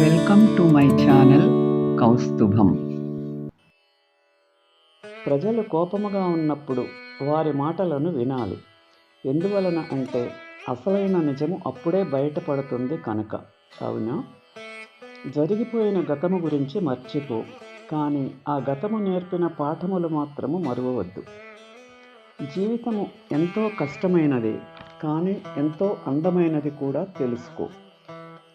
Welcome to my channel Kaustubham. ప్రజలు కోపముగా ఉన్నప్పుడు వారి మాటలను వినాలి. ఎందువలన అంటే అసలైన నిజము అప్పుడే బయటపడుతుంది కనుక. అవునా? జరిగిపోయిన గతము గురించి మర్చిపో కానీ ఆ గతము నేర్పిన పాఠములు మాత్రము మరువవద్దు. జీవితము ఎంతో కష్టమైనది కానీ ఎంతో అందమైనది కూడా తెలుసుకో.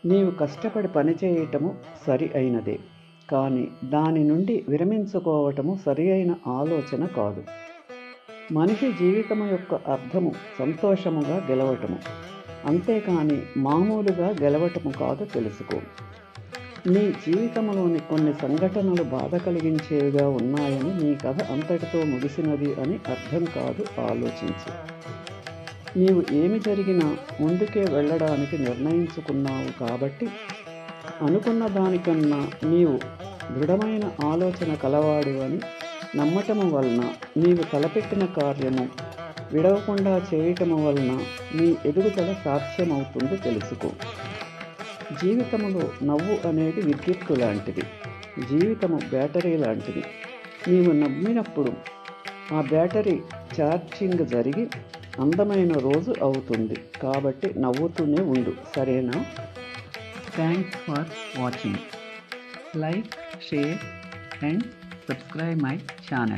నీవు కష్టపడి పనిచేయటము సరి అయినదే కానీ దాని నుండి విరమించుకోవటము సరి అయిన ఆలోచన కాదు. మనిషి జీవితము యొక్క అర్థము సంతోషముగా గెలవటము అంతేకాని మామూలుగా గెలవటము కాదు తెలుసుకో. నీ జీవితంలోని కొన్ని సంఘటనలు బాధ కలిగించేవిగా ఉన్నాయని నీ కథ అంతటితో ముగిసినది అని అర్థం కాదు ఆలోచించు. నీవు ఏమి జరిగినా ముందుకే వెళ్ళడానికి నిర్ణయించుకున్నావు కాబట్టి అనుకున్న దానికన్నా నీవు దృఢమైన ఆలోచన కలవాడివని నమ్మటము వలన నీవు తలపెట్టిన కార్యము విడవకుండా చేయటము వలన నీ ఎదుగుదల సాధ్యమవుతుంది తెలుసుకో. జీవితములో నవ్వు అనేది విద్యుత్తు లాంటిది జీవితము బ్యాటరీ లాంటిది. నీవు నమ్మినప్పుడు ఆ బ్యాటరీ ఛార్జింగ్ జరిగి అందమైన రోజు అవుతుంది. కాబట్టి నవ్వుతూనే ఉండు. సరేనా? Thanks for watching like share and subscribe my channel